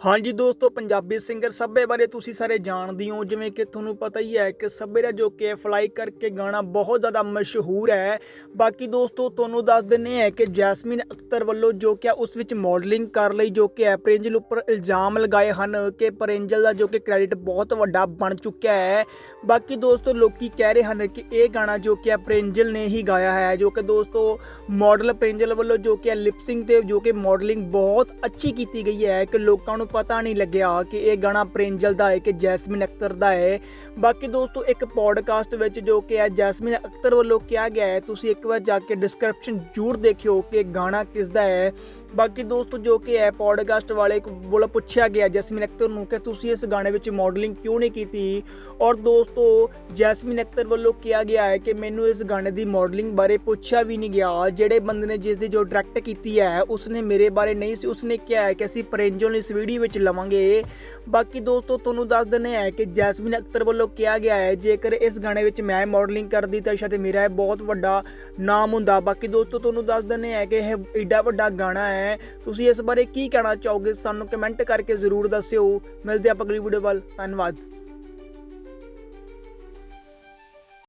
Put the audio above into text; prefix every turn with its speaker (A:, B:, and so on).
A: ਹਾਂਜੀ ਦੋਸਤੋ, ਪੰਜਾਬੀ ਸਿੰਗਰ ਸੱਬੇ ਬਾਰੇ ਤੁਸੀਂ ਸਾਰੇ ਜਾਣਦੇ ਹੋ ਜਿਵੇਂ ਕਿ ਤੁਹਾਨੂੰ ਪਤਾ ਹੀ ਹੈ ਕਿ ਸੱਬੇ ਦਾ ਜੋ ਕਿ ਫਲਾਈ ਕਰਕੇ ਗਾਣਾ ਬਹੁਤ ਜ਼ਿਆਦਾ ਮਸ਼ਹੂਰ ਹੈ। ਬਾਕੀ ਦੋਸਤੋ, ਤੁਹਾਨੂੰ ਦੱਸ ਦਿੰਨੇ ਹੈ ਕਿ ਜੈਸਮੀਨ ਅਖਤਰ ਵੱਲੋਂ ਜੋ ਕਿ ਉਸ ਵਿੱਚ ਮਾਡਲਿੰਗ ਕਰ ਲਈ, ਜੋ ਕਿ ਹੈ ਪ੍ਰਿੰਜਲ ਉੱਪਰ ਇਲਜ਼ਾਮ ਲਗਾਏ ਹਨ ਕਿ ਪ੍ਰਿੰਜਲ ਦਾ ਜੋ ਕਿ ਕ੍ਰੈਡਿਟ ਬਹੁਤ ਵੱਡਾ ਬਣ ਚੁੱਕਿਆ ਹੈ। ਬਾਕੀ ਦੋਸਤੋ, ਲੋਕੀ ਕਹਿ ਰਹੇ ਹਨ ਕਿ ਇਹ ਗਾਣਾ ਜੋ ਕਿ ਹੈ ਪ੍ਰਿੰਜਲ ਨੇ ਹੀ ਗਾਇਆ ਹੈ, ਜੋ ਕਿ ਦੋਸਤੋ ਮਾਡਲ ਪ੍ਰਿੰਜਲ ਵੱਲੋਂ ਜੋ ਕਿ ਲਿਪਸਿੰਗ ਤੇ ਜੋ ਕਿ ਮਾਡਲਿੰਗ ਬਹੁਤ ਅੱਛੀ ਕੀਤੀ ਗਈ ਹੈ। ਕਿ ਲੋਕਾਂ ਨੂੰ ਪਤਾ ਨਹੀਂ ਲੱਗਿਆ ਕਿ ਇਹ ਗਾਣਾ ਪ੍ਰਿੰਜਲ ਦਾ ਹੈ ਕਿ ਜੈਸਮੀਨ ਅਖਤਰ ਦਾ ਹੈ। ਬਾਕੀ ਦੋਸਤੋ, ਇੱਕ ਪੋਡਕਾਸਟ ਵਿੱਚ ਜੋ ਕਿ ਹੈ, ਜੈਸਮਿਨ ਅਖਤਰ ਵੱਲੋਂ ਕਿਹਾ ਗਿਆ ਹੈ, ਤੁਸੀਂ ਇੱਕ ਵਾਰ ਜਾ ਕੇ ਡਿਸਕ੍ਰਿਪਸ਼ਨ ਜ਼ਰੂਰ ਦੇਖਿਓ ਕਿ ਗਾਣਾ ਕਿਸ ਦਾ ਹੈ। ਬਾਕੀ ਦੋਸਤੋ, ਜੋ ਕਿ ਹੈ ਪੋਡਕਾਸਟ ਵਾਲੇ ਵੱਲੋਂ ਪੁੱਛਿਆ ਗਿਆ ਜੈਸਮਿਨ ਅਖਤਰ ਨੂੰ ਕਿ ਤੁਸੀਂ ਇਸ ਗਾਣੇ ਵਿੱਚ ਮਾਡਲਿੰਗ ਕਿਉਂ ਨਹੀਂ ਕੀਤੀ? ਔਰ ਦੋਸਤੋ, ਜੈਸਮੀਨ ਅਖਤਰ ਵੱਲੋਂ ਕਿਹਾ ਗਿਆ ਹੈ ਕਿ ਮੈਨੂੰ ਇਸ ਗਾਣੇ ਦੀ ਮਾਡਲਿੰਗ ਬਾਰੇ ਪੁੱਛਿਆ ਵੀ ਨਹੀਂ ਗਿਆ। ਜਿਹੜੇ ਬੰਦੇ ਨੇ ਜਿਸ ਦੀ ਜੋ ਡਾਇਰੈਕਟ ਕੀਤੀ ਹੈ, ਉਸਨੇ ਮੇਰੇ ਬਾਰੇ ਨਹੀਂ ਸੀ, ਉਸਨੇ ਕਿਹਾ ਹੈ ਕਿ ਅਸੀਂ ਪ੍ਰਿੰਜਲ ਇਸ ਵੀਡੀਓ ਵਿੱਚ ਲਵਾਂਗੇ। ਬਾਕੀ ਦੋਸਤੋ, ਤੁਹਾਨੂੰ ਦੱਸ ਦਿੰਦੇ ਹੈ ਕਿ ਜੈਸਮੀਨ ਅਖਤਰ ਵੱਲੋਂ ਕਿਹਾ ਗਿਆ ਹੈ, ਜੇਕਰ ਇਸ ਗਾਣੇ ਵਿੱਚ ਮੈਂ ਮਾਡਲਿੰਗ ਕਰਦੀ ਤਾਂ ਸ਼ਾਇਦ ਮੇਰਾ ਇਹ ਬਹੁਤ ਵੱਡਾ ਨਾਮ ਹੁੰਦਾ। ਬਾਕੀ ਦੋਸਤੋ, ਤੁਹਾਨੂੰ ਦੱਸ ਦਿੰਦੇ ਹੈ ਕਿ ਇਹ ਏਡਾ ਵੱਡਾ ਗਾਣਾ ਹੈ। ਤੁਸੀਂ ਇਸ ਬਾਰੇ ਕੀ ਕਹਿਣਾ ਚਾਹੋਗੇ ਸਾਨੂੰ ਕਮੈਂਟ ਕਰਕੇ ਜ਼ਰੂਰ ਦੱਸਿਓ। ਮਿਲਦੇ ਆਪਾਂ ਅਗਲੀ ਵੀਡੀਓ ਵੱਲ। ਧੰਨਵਾਦ।